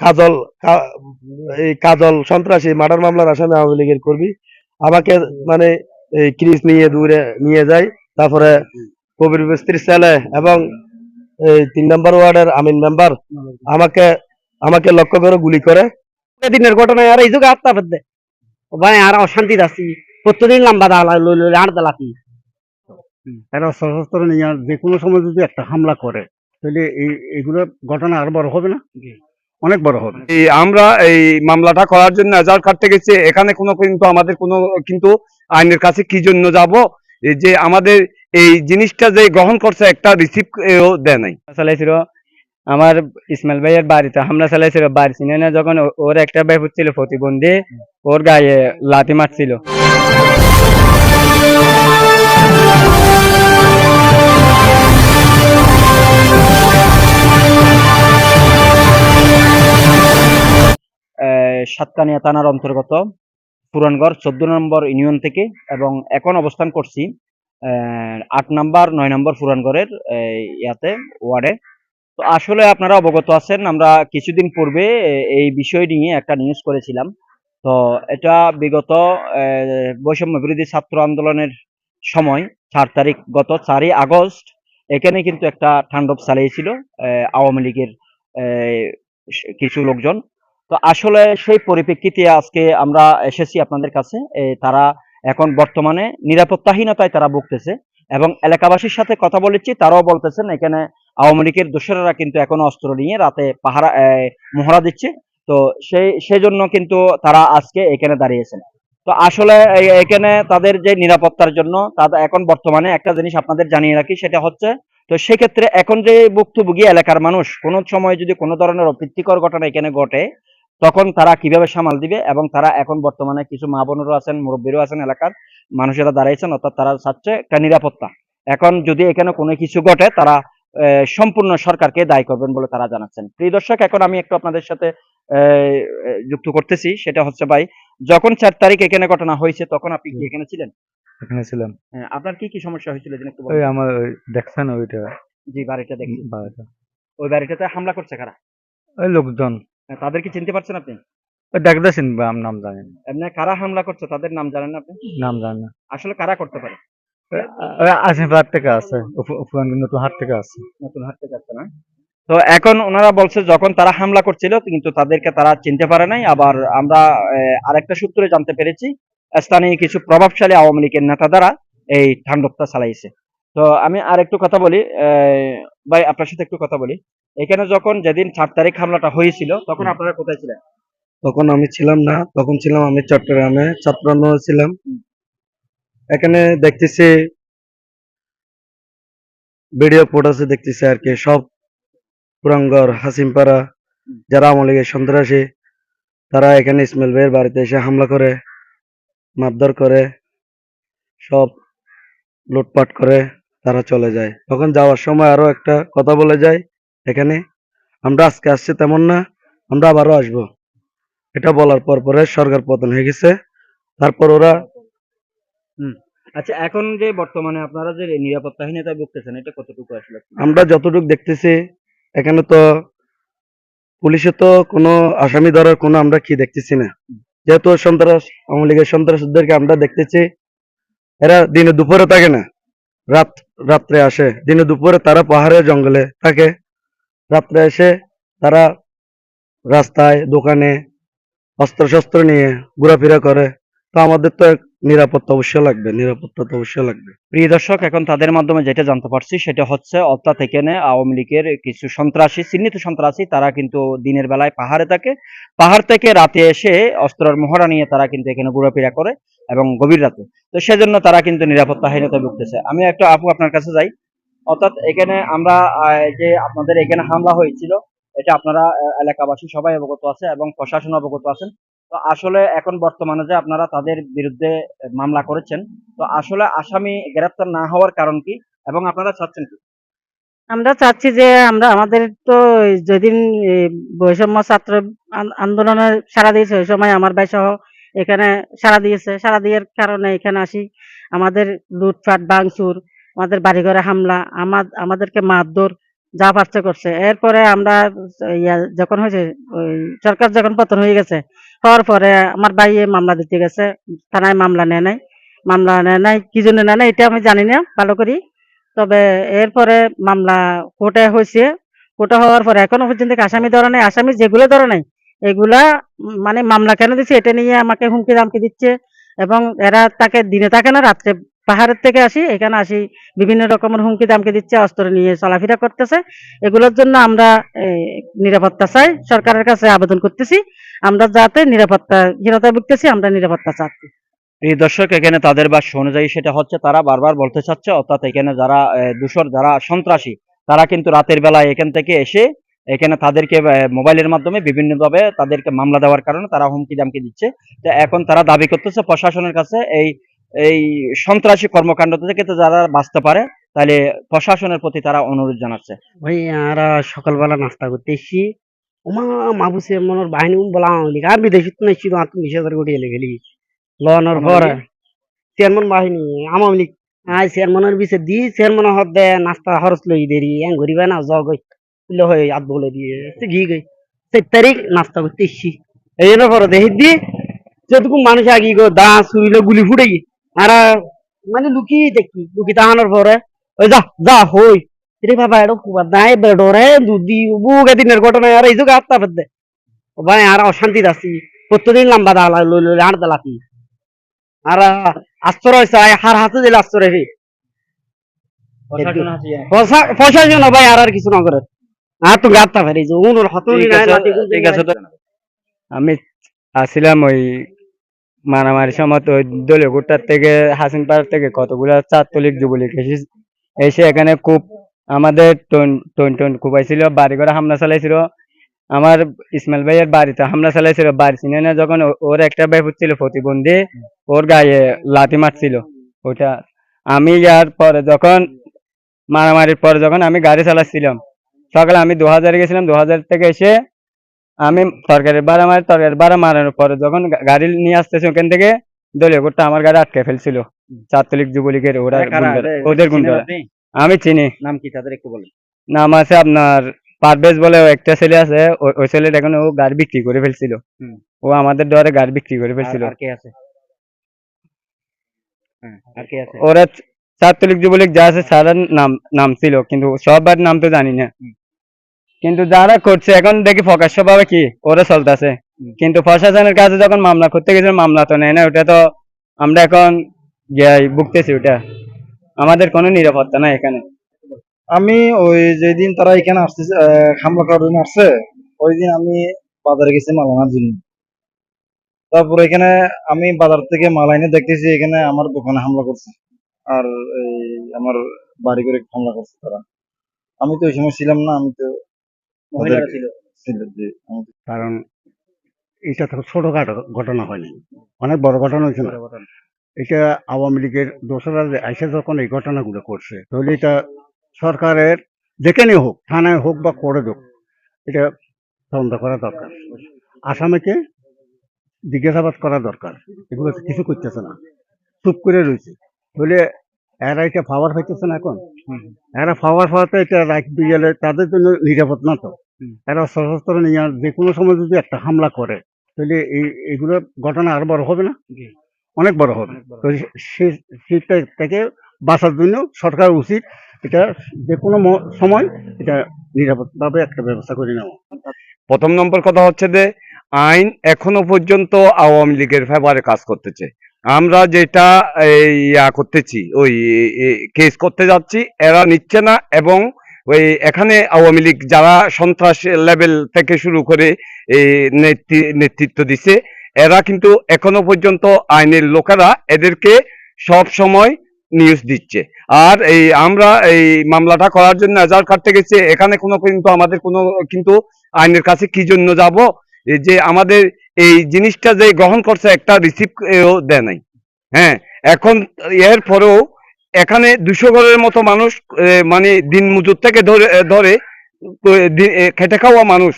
কাজল এই কাজল সন্ত্রাসী মার্ডার মামলার আসামি আওয়ামী লীগের কর্মী। আমাকে মানে এই ক্রিস নিয়ে দূরে নিয়ে যায় তারপরে কবির মিস্ত্রির ছেলে এবং এই তিন নম্বর ওয়ার্ডের আমিন মেম্বার আমাকে আমাকে লক্ষ্য করে গুলি করে। দিনের ঘটনায় আর এই যুগে আত্মা বেদে ভাই আর অশান্তি আছি প্রত্যেকদিন লম্বা দাঁড়া আট দালাতি এরা সশস্ত্র নিয়ে যে কোনো সময় যদি একটা হামলা করে তাহলে এই এগুলো ঘটনা আর বড় হবে না? অনেক বড় হবে। এই আমরা এই মামলাটা করার জন্য রেজাল্ট কাটতে গেছি। এখানে কোনো কিন্তু আমাদের কোনো কিন্তু আইনের কাছে কি জন্য যাব? এই যে আমাদের এই জিনিসটা যে গ্রহণ করছে একটা রিসিভ দেয় নাই। চালাইছিল আমার ইসমাইল ভাইয়ের বাড়িতে। হামলা চালাইছিল বাড়ি চিনে না যখন ওর একটা ভাই ছিল প্রতিবন্ধী। ওর গায়ে লাথি মারছিল। সাতকানিয়া থানার অন্তর্গত পুরানগড় চোদ্দ নম্বর ইউনিয়ন থেকে এবং এখন অবস্থান করছি আট নাম্বার, নয় নম্বর পুরানগড়ের ইয়াতে, ওয়ার্ডে। তো আসলে আপনারা অবগত আছেন, আমরা কিছুদিন পূর্বে এই বিষয় নিয়ে একটা নিউজ করেছিলাম। তো এটা বিগত বৈষম্য বিরোধী ছাত্র আন্দোলনের সময়, চার তারিখ গত চারই আগস্ট, এখানে কিন্তু একটা ঠান্ডব চালিয়েছিল আওয়ামী লীগের কিছু লোকজন। তো আসলে সেই পরিপ্রেক্ষিতে আজকে আমরা এসেছি আপনাদের কাছে। তারা এখন বর্তমানে নিরাপত্তাহীনতায় তারা ভুগতেছে এবং এলাকাবাসীর সাথে কথা বলেছি, তারাও বলতেছেন এখানে আওয়ামী লীগের দোসরেরা কিন্তু এখন অস্ত্র নিয়ে রাতে পাহারা মহড়া দিচ্ছে। তো সেই সেজন্য কিন্তু তারা আজকে এখানে দাঁড়িয়েছেন। তো আসলে এখানে তাদের যে নিরাপত্তার জন্য তাদের এখন বর্তমানে একটা জিনিস আপনাদের জানিয়ে রাখি, সেটা হচ্ছে তো সেক্ষেত্রে এখন যে ভুক্তভোগী এলাকার মানুষ, কোনো সময় যদি কোনো ধরনের অপ্রীতিকর ঘটনা এখানে ঘটে তখন তারা কীভাবে সামাল দিবে এবং তারা এখন বর্তমানে কিছু মা বোনেরও আছেন মুরব্বীরও আছেন এলাকার মানুষেরা দাঁড়িয়েছেন অর্থাৎ তারা চাচ্ছে একটা নিরাপত্তা। এখন যদি এখানে কোনো কিছু ঘটে তারা সম্পূর্ণ সরকারকে দায়ী করবেন বলে তারা জানাচ্ছেন। প্রিয় দর্শক এখন আমি একটু আপনাদের সাথে যুক্ত করতেছি। সেটা হচ্ছে ভাই যখন চার তারিখ এখানে ঘটনা হয়েছে তখন আপনি কি এখানে ছিলেন? এখানে ছিলাম। হ্যাঁ, আপনার কি কি সমস্যা হয়েছিল একটু ওই আমার দেখছেন ওইটা? জি বাড়িটা দেখছি। বাড়িটা। ওই বাড়িটাতে হামলা করছে কারা? ওই লোকজন। তাদের কি চিনতে পারছেন আপনি? আমি নাম জানি না। এমনি কারা হামলা করছে তাদের নাম জানেন আপনি? নাম জানি না। আসলে কারা করতে পারে? ওই থেকে আছে। নতুন হাট থেকে আছে। নতুন হাঁটতে যাচ্ছে না? তো এখন ওনারা বলছে যখন তারা হামলা করছিল কিন্তু তাদেরকে তারা চিনতে পারে নাই। আবার আমরা আরেকটা সূত্রে জানতে পেরেছি স্থানীয় কিছু প্রভাবশালী আওয়ামী লীগের নেতা দ্বারা এই তাণ্ডবটা চালাইছে। তো আমি আর একটু কথা বলি ভাই আপনার সাথে একটু কথা বলি। এখানে যখন যেদিন চার তারিখ হামলাটা হয়েছিল তখন আপনারা কোথায় ছিলেন? তখন আমি ছিলাম না তখন ছিলাম আমি চট্টগ্রামে ছাত্র ছিলাম। এখানে দেখতেছি ভিডিও ফুটেজে দেখতেছি আর কি সব পুরাঙ্গর হাসিমপাড়া যারা আওয়ামী লীগের সন্ত্রাসী তারা এখানে ইসমাইল ভাইয়ের বাড়িতে এসে হামলা করে মারধর করে সব লুটপাট করে। তারা চলে যায়। তখন যাওয়ার সময় আরও একটা কথা বলে যায় এখানে আমরা আজকে আসছি তেমন না আমরা আবারও আসব। এটা বলার পর পরে সরকার পতন হয়ে গেছে। তারপর ওরা আচ্ছা এখন যে বর্তমানে আপনারা যে নিরাপত্তাহীনতায় ভুগতেছেন এটা কতটুকু আসলে আমরা যতটুকু দেখতেছি এখানে তো পুলিশে তো কোনো আসামি ধরার কোনো আমরা কি দেখতেছি না। যেহেতু সন্ত্রাস আওয়ামী লীগের সন্ত্রাসীদেরকে আমরা দেখতেছি এরা দিনে দুপুরে থাকে না রাত রাত্রে আসে। দিনে দুপুরে তারা পাহাড়ে জঙ্গলে থাকে। রাত্রে এসে তারা রাস্তায়, দোকানে অস্ত্র শস্ত্র নিয়ে ঘোরাফেরা করে। তো আমাদের তো নিরাপত্তা অবশ্যই লাগবে, নিরাপত্তা তো অবশ্যই লাগবে। প্রিয় দর্শক, এখন তাদের মাধ্যমে যেটা জানতে পারছি সেটা হচ্ছে অর্থাৎ এখানে আওয়ামী লীগের কিছু সন্ত্রাসী, চিহ্নিত সন্ত্রাসী, তারা কিন্তু দিনের বেলায় পাহাড়ে থাকে। পাহাড় থেকে রাতে এসে অস্ত্রের মহড়া নিয়ে তারা কিন্তু এখানে ঘোরাফেরা করে। এবং গভীর রাতে। তো সেজন্য তারা কিন্তু নিরাপত্তাহীনতায় ভুগতেছে। আমি একটা আপু আপনার কাছে যাই। অর্থাৎ এখানে আমরা যে আপনাদের এখানে হামলা হয়েছিল, এটা আপনারা এলাকাবাসী সবাই অবগত আছে এবং প্রশাসন অবগত আছেন। তো আসলে এখন বর্তমানে যে আপনারা তাদের বিরুদ্ধে মামলা করেছেন, তো আসলে আসামি গ্রেপ্তার না হওয়ার কারণ কি এবং আপনারা চাচ্ছেন কি? আমরা চাচ্ছি যে আমরা, আমাদের তো যেদিন বৈষম্য ছাত্র আন- আন্দোলনে সারা দিয়েছে, ওই সময় আমার ভাই সহ এখানে সারা দিয়েছে। সারা দেওয়ার কারণে এখানে আসি। আমাদের লুটপাট, ভাঙচুর, আমাদের বাড়িঘরে হামলা আমাদেরকে মারধর, যা পারছে করছে। এরপরে আমরা যখন হয়েছে সরকার যখন পতন হয়ে গেছে, হওয়ার পরে আমার ভাই মামলা দিতে গেছে। থানায় মামলা নেয় নাই। মামলা নেয় নাই। কি জন্য নেয় নাই, এটা আমি জানি না, ভালো করি। তবে এরপরে মামলা কোর্টে হয়েছে। কোর্টে হওয়ার পরে এখনও পর্যন্ত আসামি ধরা নাই। আসামি যেগুলো ধরা নাই এগুলা মানে মামলা কেন দিচ্ছে এটা নিয়ে আমাকে হুমকি দামকি দিচ্ছে এবং এরা তাকে দিনে থাকে না, রাত্রে পাহাড়ের থেকে আসি, এখানে আসি, বিভিন্ন রকমের হুমকি দামকে দিচ্ছে, অস্ত্র নিয়ে চলাফেরা করতেছে। এগুলোর জন্য আমরা নিরাপত্তা চাই, সরকারের কাছে আবেদন করতেছি। আমরা যাতে নিরাপত্তাহীনতায় ভুগতেছি, আমরা নিরাপত্তা চাচ্ছি। প্রিয় দর্শক, এখানে তাদের বাস অনুযায়ী সেটা হচ্ছে, তারা বারবার বলতে চাচ্ছে, অর্থাৎ এখানে যারা দূষর, যারা সন্ত্রাসী, তারা কিন্তু রাতের বেলায় এখান থেকে এসে এখানে তাদেরকে মোবাইলের মাধ্যমে বিভিন্নভাবে তাদেরকে মামলা দেওয়ার কারণে তারা হুমকি দামকি দিচ্ছে। তো এখন তারা দাবি করতেছে প্রশাসনের কাছে এই এই সন্ত্রাসী কর্মকাণ্ড থেকে তো যারা বাঁচতে পারে তাহলে প্রশাসনের প্রতি তারা অনুরোধ জানাচ্ছে। ভাই আমরা সকালবেলা নাস্তা করতে এসছি। ওমা মাবুসে মনের বাহিনী বলা আমলি আর বিদেশি তো নিশ্চিত আত্ম বিশ হাজার কোটি এলে গেলি লনের পরে চেয়ারম্যান বাহিনী আওয়ামী লীগ। আই চেয়ারম্যানের বিছে দি চেয়ারম্যান হদ দে নাস্তা খরচ লই দেরি এং ঘুরিবে না জ হয়ে আত বলে দিয়ে সে ঘি গই চার তারিখ নাস্তা করতে এসছি। এই জন্য পরে দেখি দি যেটুকু মানুষ আগি গো দা শুইলে গুলি ফুটে গি আর মানে লুকি দেখি লুকি তাহানোর পরে ওই যা যা হই। রে বাবা এটা কুবার নাই বেডরে দুদি বুকে দিনের ঘটনা আর এই যুগে আত্মা ফেদে ভাই আর অশান্তি আছি। প্রত্যেকদিন লম্বা দালা লই লই আট দালাতি আর হয়েছে আয় হার হাতে দিলে আশ্চর্য হয়ে পয়সা- প্রশাসন ভাই আর আর কিছু না করে। আর তো গাত্তা ফেরি যে উনুর হতনি ঠিক নাই আছে, লাঠি কুলতি ঠিক আছে নাই। তো- আমি আসছিলাম ওই মারামারি সময় তো ওই দলীয় গুট্টার থেকে হাসিন পাড়ার থেকে কতগুলো ছাত্রলীগ যুবলীগ এসে এসে এখানে খুব আমাদের টোন টোন টোন কুবাইছিল বাড়ি ঘরে হামলা চালাইছিল। আমার ইসমাইল ভাইয়ের বাড়িতে হামলা চালাইছিল বাড়ি চিনে না যখন ওর একটা ব্যাপার ছিল প্রতিবন্ধী ওর গায়ে লাথি মারছিল। ওটা আমি যার পরে যখন মারামারির পরে যখন আমি গাড়ি চালাচ্ছিলাম সকালে আমি দু হাজারে গেছিলাম দু হাজার থেকে এসে আমি সরকারের ভাড়া মারি সরকারের ভাড়া মারানোর পরে যখন গাড়ি নিয়ে আসতেছে ওখান থেকে দলীয় কোর্টটা আমার গাড়ি আটকে ফেলছিল। ছাত্রলীগ যুবলীগের ওরা ওদের চিনেন আমি চিনি। নাম কি তাদের একটু বলেন। নাম আছে আপনার পারভেজ বলে একটা ছেলে আছে ওই ছেলেটা এখন ও গাড়ি বিক্রি করে ফেলছিল। ও আমাদের ডরে গাড়ি বিক্রি করে ফেলছিল। আর- আর কে আছে? হ্যাঁ, আর কে আছে? ওরা চ- ছাত্রলীগ যুবলীগ যা আছে সারার নাম নাম ছিল কিন্তু সবার নাম তো জানি না। কিন্তু যারা করছে এখন দেখি প্রকাশ্য ভাবে কি ওরা চলতেছে। কিন্তু প্রশাসনের কাছে যখন মামলা করতে গেছিল মামলা তো নেয় না ওটা তো আমরা এখন ভুগতেছি ওটা। আমাদের কোনো নিরাপত্তা নাই এখানে। আমি ওই যেদিন তারা এখানে আসছে হামলা করার জন্য আসছে ওই দিন আমি বাজারে গেছি মাল আনার জন্য। তারপর এখানে আমি বাজার থেকে মাল এনে দেখতেছি এখানে আমার দোকানে হামলা করছে। আর এই আমার বাড়ি করে হামলা করছে তারা। আমি তো ওই সময় ছিলাম না আমি তো মহিলারা ছিল। কারণ এটা তো ছোটখাটো ঘটনা হয়নি। অনেক বড় ঘটনা হয়েছে না এটা আওয়ামী লীগের দোসরা এসে যখন এই ঘটনাগুলো করছে তাহলে এটা সরকারের যেখানে হোক থানায় হোক বা করে হোক এটা তদন্ত করা দরকার। আসামিকে জিজ্ঞাসাবাদ করা দরকার। এগুলো কিছু করতেছে না। চুপ করে রয়েছে। বলে এরা এটা পাওয়ার পাইতেছে না এখন। এরা পাওয়ার পাওয়াতে এটা রাখতে গেলে তাদের জন্য নিরাপদ না তো। এরা সশস্ত্র নিয়ে যে কোনো সময় যদি একটা হামলা করে তাহলে এই এগুলো ঘটনা আর বড় হবে না? অনেক বড় হবে। তো সেটা থেকে বাঁচার জন্য সরকার উচিত এটা যে কোনো সময় এটা নিরাপদভাবে একটা ব্যবস্থা করে নেওয়া। প্রথম নম্বর কথা হচ্ছে যে আইন এখনও পর্যন্ত আওয়ামী লীগের ফেভারে কাজ করতেছে। আমরা যেটা ইয়া করতেছি, ওই কেস করতে যাচ্ছি, এরা নিচ্ছে না এবং ওই, এখানে আওয়ামী লীগ যারা সন্ত্রাস লেভেল থেকে শুরু করে, এই, নেতৃ- নেতৃত্ব দিছে, এরা কিন্তু এখনও পর্যন্ত আইনের লোকেরা এদেরকে সব সময় নিউজ দিচ্ছে। আর এই, আমরা এই মামলাটা করার জন্য এজার কাটতে গেছে, এখানে কোনো কিন্তু আমাদের কোনো কিন্তু আইনের কাছে কি জন্য যাব? যে আমাদের এই জিনিসটা যে গ্রহণ করছে একটা রিসিভ দেয় নাই। হ্যাঁ এখন এর পরেও এখানে দুশো ঘরের মতো মানুষ মানে দিন মজুর থেকে ধরে ধরে খেটে খাওয়া মানুষ,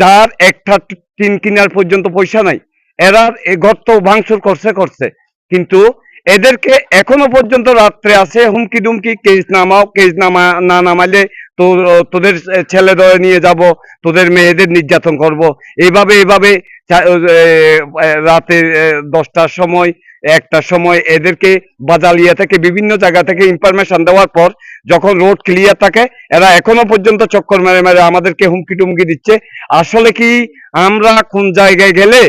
যার একটা টিন কিনার পর্যন্ত পয়সা নাই। এরা ঘর তো ভাঙচুর করছে করছে। কিন্তু এদেরকে এখনও পর্যন্ত রাত্রে আছে হুমকি ডুমকি কেস নামাও, কেস নামা, না নামাইলে তোর তোদের ছেলে ধরে নিয়ে যাব, তোদের মেয়েদের নির্যাতন করব। এইভাবে এইভাবে রাতে দশটার সময়, একটার সময় এদেরকে বাজালিয়া থেকে বিভিন্ন জায়গা থেকে ইনফরমেশন দেওয়ার পর যখন রোড ক্লিয়ার থাকে, এরা এখনও পর্যন্ত চক্কর মেরে মেরে আমাদেরকে হুমকি টুমকি দিচ্ছে। আসলে কি আমরা কোন জায়গায় গেলে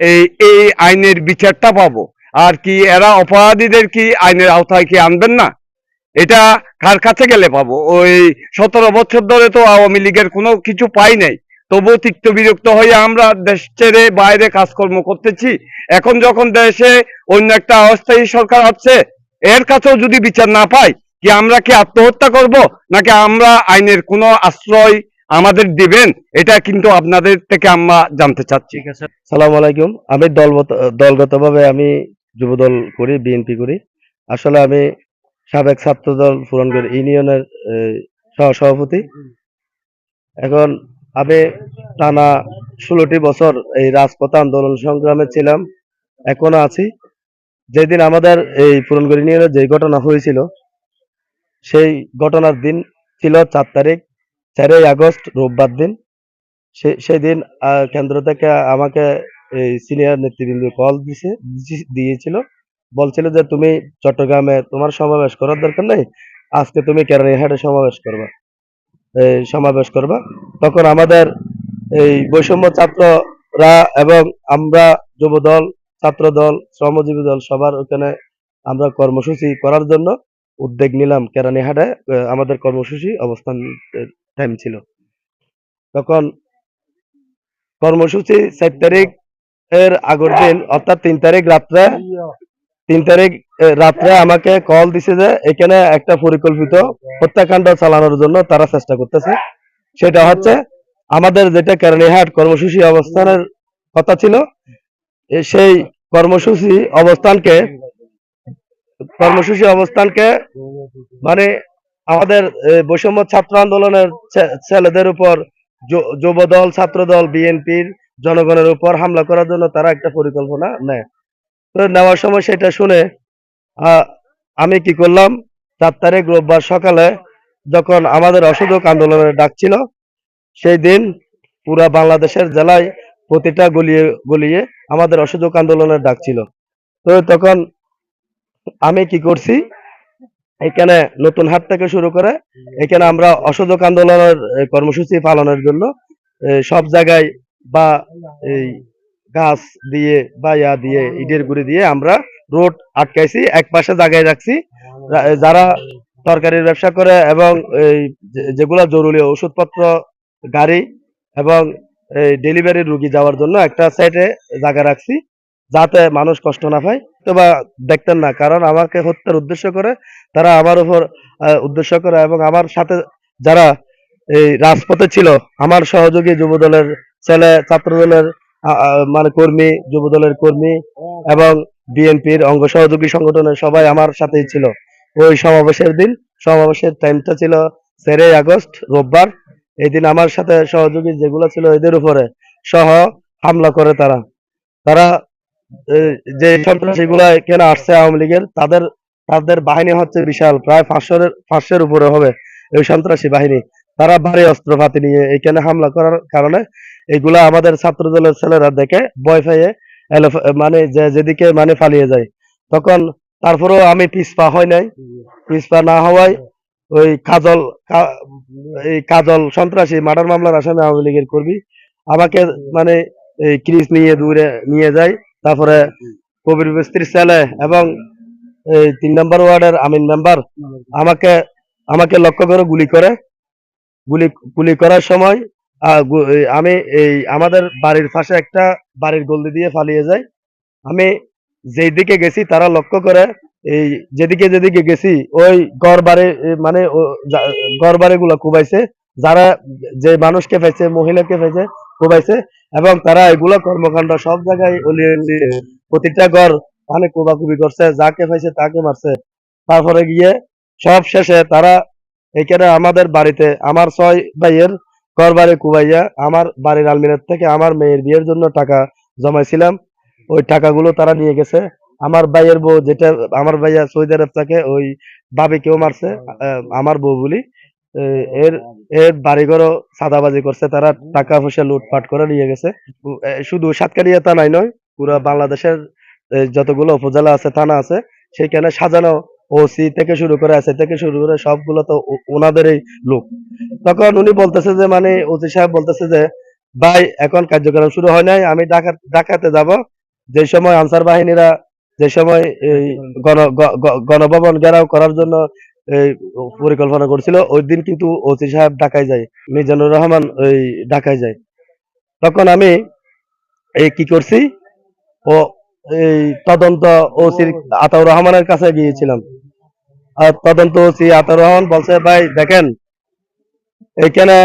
এই এই আইনের বিচারটা পাবো? আর কি এরা অপরাধীদের কি আইনের আওতায় কি আনবেন না? এটা কার কাছে গেলে পাবো? ওই সতেরো বছর ধরে তো আওয়ামী লীগের কোনো কিছু পাই নাই। তবুও তিক্ত বিরক্ত হয়ে আমরা দেশ ছেড়ে বাইরে কাজকর্ম করতেছি। এখন যখন দেশে অন্য একটা অস্থায়ী সরকার আছে এর কাছেও যদি বিচার না পাই কি আমরা কি আত্মহত্যা করব? নাকি আমরা আইনের কোনো আশ্রয় আমাদের দিবেন? এটা কিন্তু আপনাদের থেকে আমরা জানতে চাচ্ছি। ঠিক আছে। সালাম আলাইকুম। আমি দলগত দলগতভাবে আমি যুবদল করি বিএনপি করি। আসলে আমি সাবেক ছাত্রদল ফুরনগড় ইউনিয়নের সহ-সভাপতি। এখন আমি টানা ষোলোটি বছর এই রাজপথ আন্দোলন সংগ্রামে ছিলাম এখনও আছি। যেদিন আমাদের এই ফুরনগড় ইউনিয়নের যে ঘটনা হয়েছিল সেই ঘটনার দিন ছিল চার তারিখ চারই আগস্ট রোববার দিন। সে সেদিন আহ, কেন্দ্র থেকে আমাকে এই সিনিয়র নেতৃবৃন্দ কল দিছে দিয়েছিল। বলছিল যে তুমি চট্টগ্রামে তোমার সমাবেশ করার দরকার নেই আজকে তুমি কেরানীহাটে সমাবেশ করবা। এই সমাবেশ করবা। তখন আমাদের এই বৈষম্য ছাত্ররা এবং আমরা যুবদল ছাত্রদল শ্রমজীবী দল সবার ওখানে আমরা কর্মসূচি করার জন্য উদ্যোগ নিলাম কেরানীহাটে আহ, আমাদের কর্মসূচি অবস্থান টাইম ছিল। তখন কর্মসূচি চার তারিখ এর আগের দিন অর্থাৎ তিন তারিখ রাত্রে তিন তারিখ রাত্রে আমাকে কল দিছে যে এখানে একটা পরিকল্পিত হত্যাকাণ্ড চালানোর জন্য তারা চেষ্টা করতেছে। সেটা হচ্ছে আমাদের যেটা কেরানীহাট কর্মসূচি অবস্থানের কথা ছিল সেই কর্মসূচি অবস্থানকে কর্মসূচি অবস্থানকে মানে আমাদের বৈষম্য ছাত্র আন্দোলনের ছেলেদের উপর যুবদল, ছাত্রদল, বিএনপির জনগণের উপর হামলা করার জন্য তারা একটা পরিকল্পনা নেয়। নেওয়ার সময় সেটা শুনে আমি কি করলাম, চার তারিখ রোববার সকালে যখন আমাদের অসহযোগ আন্দোলনের ডাক ছিল, সেই দিন পুরা বাংলাদেশের জেলায় প্রতিটা গলিয়ে গলিয়ে আমাদের অসহযোগ আন্দোলনের ডাক ছিল। তো তখন আমি কি করছি, এখানে নতুন হাট থেকে শুরু করে এখানে আমরা অসহযোগ আন্দোলনের কর্মসূচি পালনের জন্য সব জায়গায় বা এই গাছ দিয়ে বা ইয়া দিয়ে ইটের গুড়ি দিয়ে আমরা রোড আটকাইছি এক পাশে জায়গায় রাখছি। যারা তরকারির ব্যবসা করে এবং এই যেগুলো জরুরি ওষুধপত্র গাড়ি এবং এই ডেলিভারি রুগী যাওয়ার জন্য একটা সাইডে জায়গা রাখছি যাতে মানুষ কষ্ট না পায়। তো বা দেখতেন না কারণ আমাকে হত্যার উদ্দেশ্য করে তারা আমার উপর উদ্দেশ্য করে এবং আমার সাথে যারা এই রাজপথে ছিল আমার সহযোগী যুবদলের ছেলে ছাত্রদলের মানে কর্মী যুবদলের কর্মী এবং বিএনপির অঙ্গ সহযোগী সংগঠনের সবাই আমার সাথেই ছিল। ওই সমাবেশের দিন, সমাবেশের টাইমটা ছিল তেরোই আগস্ট, রোববার। এই দিন আমার সাথে সহযোগী যেগুলো ছিল এদের উপরে সহ হামলা করে তারা। তারা যে সন্ত্রাসীগুলা এখানে আসছে আওয়ামী লীগের, তাদের তাদের বাহিনী হচ্ছে বিশাল, প্রায় পাঁচশোর পাঁচশোর উপরে হবে এই সন্ত্রাসী বাহিনী। তারা ভারী অস্ত্রপাতি নিয়ে এখানে হামলা করার কারণে এগুলা আমাদের ছাত্র দলের ছেলেরা দেখে ভয় পেয়ে মানে যেদিকে মানে পালিয়ে যায়। তখন তারপরেও আমি পিছপা হয় নাই। পিছপা না হওয়ায় ওই কাজল এই কাজল সন্ত্রাসী, মার্ডার মামলার আসামি আওয়ামী লীগের কর্মী আমাকে মানে এই ক্রিজ নিয়ে দূরে নিয়ে যায়। তারপরে কবির মিস্ত্রির ছেলে এবং এই তিন নম্বর ওয়ার্ডের আমিন মেম্বার আমাকে আমাকে লক্ষ্য করে গুলি করে। গুলি গুলি করার সময় আমি এই আমাদের বাড়ির পাশে একটা বাড়ির গল্লি দিয়ে পালিয়ে যাই। আমি যেই দিকে গেছি তারা লক্ষ্য করে, এই যেদিকে যেদিকে গেছি, ওই ঘর বাড়ি মানে ঘর বাড়ি গুলা কুবাইছে। যারা যে মানুষকে পেয়েছে মহিলাকে পেয়েছে কুবাইছে, এবং তারা এগুলো কর্মকাণ্ড সব জায়গায় প্রতিটা ঘর মানে কুবাকুবি করছে, যাকে পাইছে তাকে মারছে। তারপরে গিয়ে সব শেষে তারা এখানে আমাদের বাড়িতে, আমার ছয় ভাইয়ের ঘর বাড়ি কুবাইয়া, আমার বাড়ির আলমিরার থেকে আমার মেয়ের বিয়ের জন্য টাকা জমাইছিলাম। ওই টাকাগুলো তারা নিয়ে গেছে। আমার ভাইয়ের বউ যেটা, আমার ভাইয়া সৌদি আরব থাকে, ওই ভাবি কেউ মারছে আমার বউ বলি। এর এর বাড়িঘরও সাদাবাজি করছে, তারা টাকা পয়সা লুটপাট করে নিয়ে গেছে। শুধু সাতকারিয়া থানায় নয়, পুরো বাংলাদেশের যতগুলো উপজেলা আছে, থানা আছে সেখানে সাজানো ওসি থেকে শুরু করে এসে থেকে শুরু করে সবগুলো তো ওনাদেরই লোক। তখন উনি বলতেছে যে মানে ওসি সাহেব বলতেছে যে, ভাই, এখন কার্যক্রম শুরু হয় নাই, আমি ডাকা ডাকাতে যাব। যে সময় আনসার বাহিনীরা, যে সময় এই গণভবন ঘেরাও করার জন্য পরিকল্পনা করছিল, ওই দিন কিন্তু ওসি সাহেব ঢাকায় যায়, মিজানুর রহমান ওই ঢাকায় যায়। তখন আমি এই কি করছি, ও এই তদন্ত ওসি আতাউর রহমানের কাছে গিয়েছিলাম। আর তদন্ত ওসি আতাউর রহমান বলছে, ভাই, দেখেন, এখানে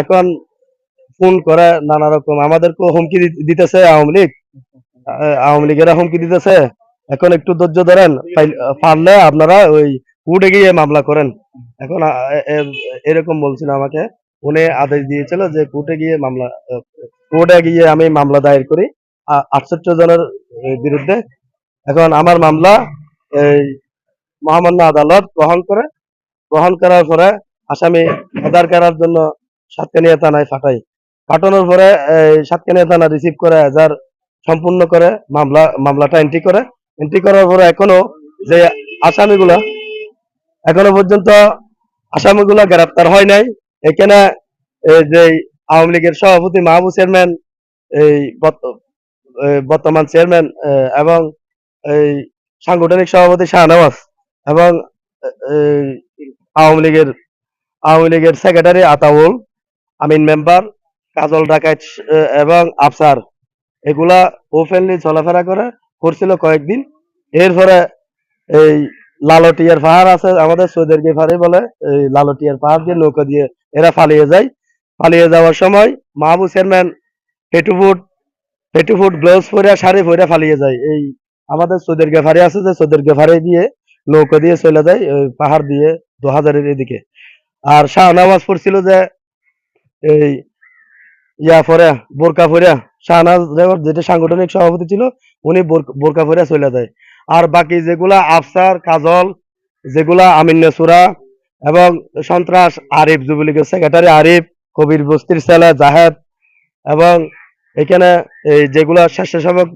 এখন ফোন করে নানা রকম আমাদেরকে হুমকি দিতেছে আওয়ামী লীগ। আওয়ামী লীগেরা হুমকি দিতেছে। এখন একটু ধৈর্য ধরেন পারলে আপনারা ওই কোর্টে গিয়ে মামলা করেন। এখন এরকম বলছিল আমাকে। উনি আদেশ দিয়েছিল যে কোর্টে গিয়ে মামলা কোর্টে গিয়ে আমি মামলা দায়ের করি। আটষট্টি জনের বিরুদ্ধে। এখন আমার মামলা, এই মহামান্য আদালত গ্রহণ করে গ্রহণ করার পরে আসামি আধার করার জন্য সাতকানিয়া থানায় পাঠাই। পাঠানোর পরে সাতকানিয়া থানা রিসিভ করে হাজার সম্পূর্ণ করে, মামলা, মামলাটা এন্ট্রি করে। এন্ট্রি করার পরে এখনও যে আসামিগুলা, এখনও পর্যন্ত আসামিগুলা গ্রেপ্তার হয় নাই। এখানে যে আওয়ামী লীগের সভাপতি মাহবুব চেয়ারম্যান, এই বর্তমান চেয়ারম্যান এবং এই সাংগঠনিক সভাপতি শাহনওয়াজ এবং আওয়ামী লীগের আওয়ামী লীগের সেক্রেটারি আতাউল, আমিন মেম্বার কাজল ডাকাইত এবং আফসার। এগুলা ওপেনলি চলাফেরা করে করছিল কয়েকদিন। এরপরে এই লালটিয়ার পাহাড় আছে আমাদের সৌদের গেফারি বলে, এই লালটিয়ার পাহাড় দিয়ে নৌকা দিয়ে এরা পালিয়ে যায়। পালিয়ে যাওয়ার সময় মাহবুব চেয়ারম্যান পেটুফুট পেটুফুট গ্লোভস পরে শাড়ি পরে পালিয়ে যায়। এই আমাদের সৌদের গেফারি আছে যে সৌদের গেফারি দিয়ে নৌকা দিয়ে চলে যায় পাহাড় দিয়ে দু হাজারের এদিকে। আর শাহনামাজ পড়ছিল যে এই ইয়া পরে, বোরকা পরে শাহনাজ যেটা সাংগঠনিক সভাপতি ছিল, উনি বোর- বোরকা পরে চলে যায়। আর বাকি যেগুলা আফসার, কাজল, যেগুলা আমিন নেসুরা এবং সন্ত্রাস আরিফ, যুবলীগের সেক্রেটারি আরিফ, কবির বস্তির ছেলে জাহেদ এবং এখানে এই যেগুলা স্বেচ্ছাসেবক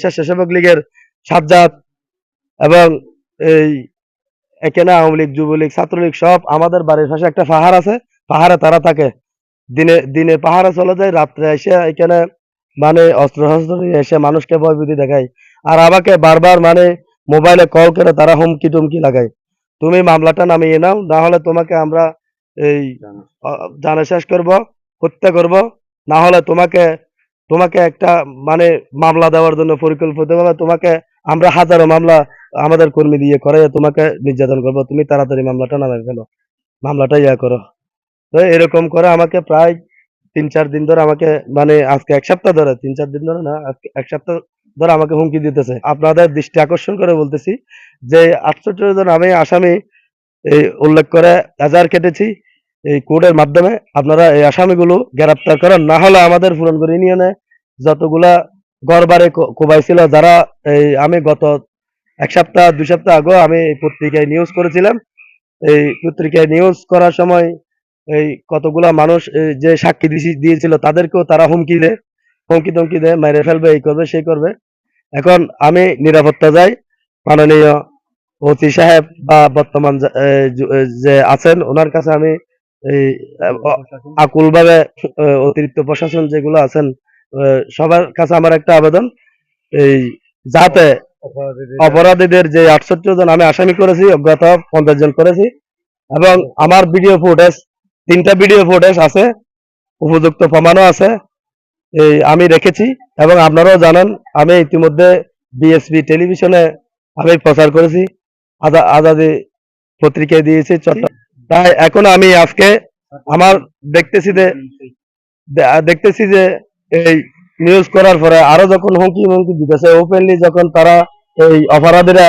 স্বেচ্ছাসেবক লীগের সাজ্জাদ এবং এই এখানে আওয়ামী লীগ, যুবলীগ, ছাত্রলীগ সব আমাদের বাড়ির পাশে একটা পাহাড় আছে, পাহাড়ে তারা থাকে। দিনে দিনে পাহাড়ে চলে যায়, রাত্রে এসে এখানে মানে অস্ত্র শস্ত্র এসে মানুষকে ভয়ভীতি দেখায়। আর আমাকে বারবার মানে মোবাইলে কল করে তারা হুমকি টুমকি লাগায়। তুমি মামলাটা নামিয়ে নাও, না হলে তোমাকে আমরা এই জানা শেষ করব, হত্যা করব, না হলে তোমাকে তোমাকে একটা মানে মামলা দেওয়ার জন্য পরিকল্পিতভাবে তোমাকে আমরা হাজারো মামলা আমাদের কর্মী দিয়ে করে তোমাকে নির্যাতন করব। তুমি তাড়াতাড়ি মামলাটা নামে ফেলো। মামলাটা ইয়া করো। তো এরকম করে আমাকে প্রায় তিন চার দিন ধরে আমাকে মানে আজকে এক সপ্তাহ ধরে, তিন চার দিন ধরে না, আজকে এক সপ্তাহ ধরে আমাকে হুমকি দিতেছে। আপনাদের দৃষ্টি আকর্ষণ করে বলতেছি যে, আটষট্টি জন আমি আসামি, এই, উল্লেখ করে হাজার কেটেছি। এই কোর্টের মাধ্যমে আপনারা এই আসামিগুলো গ্রেপ্তার করেন। না হলে আমাদের পুরনগর ইউনিয়নে যতগুলা গড়বারে কোবাইছিল যারা এই আমি গত এক সপ্তাহ, দুই সপ্তাহ আগে আমি এই পত্রিকায় নিউজ করেছিলাম। এই পত্রিকায় নিউজ করার সময় এই কতগুলা মানুষ যে সাক্ষী দিয়েছিল, তাদেরকেও তারা হুমকি দেয়। হুমকি টমকি দেয়, মেরে ফেলবে, এই করবে, সেই করবে। এখন আমি নিরাপত্তা যাই। মাননীয় ওসি সাহেব বা বর্তমান যে আছেন, ওনার কাছে আমি এই আকুল ভাবে অতিরিক্ত প্রশাসন যেগুলো আছেন সবার কাছে আমার একটা আবেদন। এই যাতে অপরাধীদের যে আটষট্টি জন আমি আসামি করেছি অজ্ঞাত পঞ্চাশ জন করেছি এবং আমার ভিডিও ফুটেজ তিনটা ভিডিও ফুটেজ আছে উপযুক্ত প্রমাণও আছে এই আমি রেখেছি এবং আপনারাও জানেন আমি ইতিমধ্যে বিএসপি টেলিভিশনে আমি প্রচার করেছি আজা- আজাদি পত্রিকায় দিয়েছি চট্ট তাই এখন আমি আজকে আমার দেখতেছি যে দেখতেছি যে এই নিউজ করার পরে আরও যখন হুমকি হুমকি দিতেছে ওপেনলি যখন তারা এই অপরাধীরা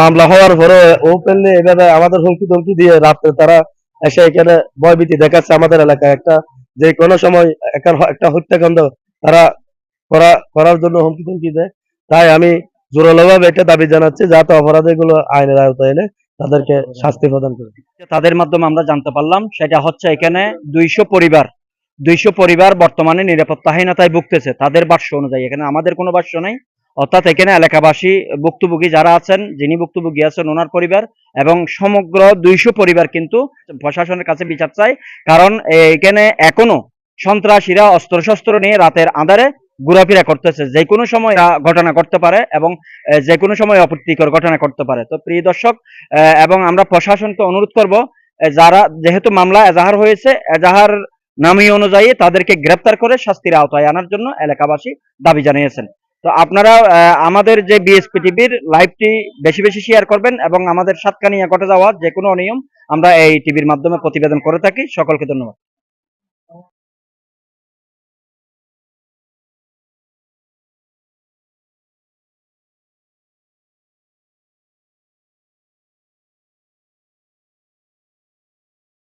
মামলা হওয়ার পরে ওপেনলি এভাবে আমাদের হুমকি ধমকি দিয়ে রাত্রে তারা এসে এখানে ভয়ভীতি দেখাচ্ছে আমাদের এলাকায়। একটা যে কোনো সময় একটা একটা হত্যাকাণ্ড তারা করা, করার জন্য হুমকি ধমকি দেয়। তাই আমি জোরালোভাবে এটা দাবি জানাচ্ছি, যাতে অপরাধীগুলো আইনের আওতায় এনে তাদেরকে শাস্তি প্রদান করে। তাদের মাধ্যমে আমরা জানতে পারলাম সেটা হচ্ছে এখানে দুইশো পরিবার দুইশো পরিবার বর্তমানে নিরাপত্তাহীনতায় ভুগতেছে তাদের ভাষ্য অনুযায়ী। এখানে আমাদের কোনো ভাষ্য নেই অর্থাৎ এখানে এলাকাবাসী ভুক্তভোগী যারা আছেন যিনি ভুক্তভোগী আছেন ওনার পরিবার এবং সমগ্র দুইশো পরিবার কিন্তু প্রশাসনের কাছে বিচার চায় কারণ এখানে এখনও সন্ত্রাসীরা অস্ত্রশস্ত্র নিয়ে রাতের আঁধারে ঘোরাফেরা করতেছে, যে কোনো সময় ঘটনা করতে পারে এবং যে কোনো সময় অপ্রীতিকর ঘটনা করতে পারে। তো প্রিয় দর্শক এবং আমরা প্রশাসনকে অনুরোধ করব যারা যেহেতু মামলা এজাহার হয়েছে, এজাহার নামী অনুযায়ী তাদেরকে গ্রেপ্তার করে শাস্তির আওতায় আনার জন্য এলাকাবাসী দাবি জানিয়েছেন। তো আপনারা আমাদের যে বিএসপি টিভির লাইভটি বেশি বেশি শেয়ার করবেন এবং আমাদের সাতকানিয়া ঘটে যাওয়া যে কোনো অনিয়ম আমরা এই টিভির মাধ্যমে প্রতিবেদন করে থাকি। সকলকে ধন্যবাদ।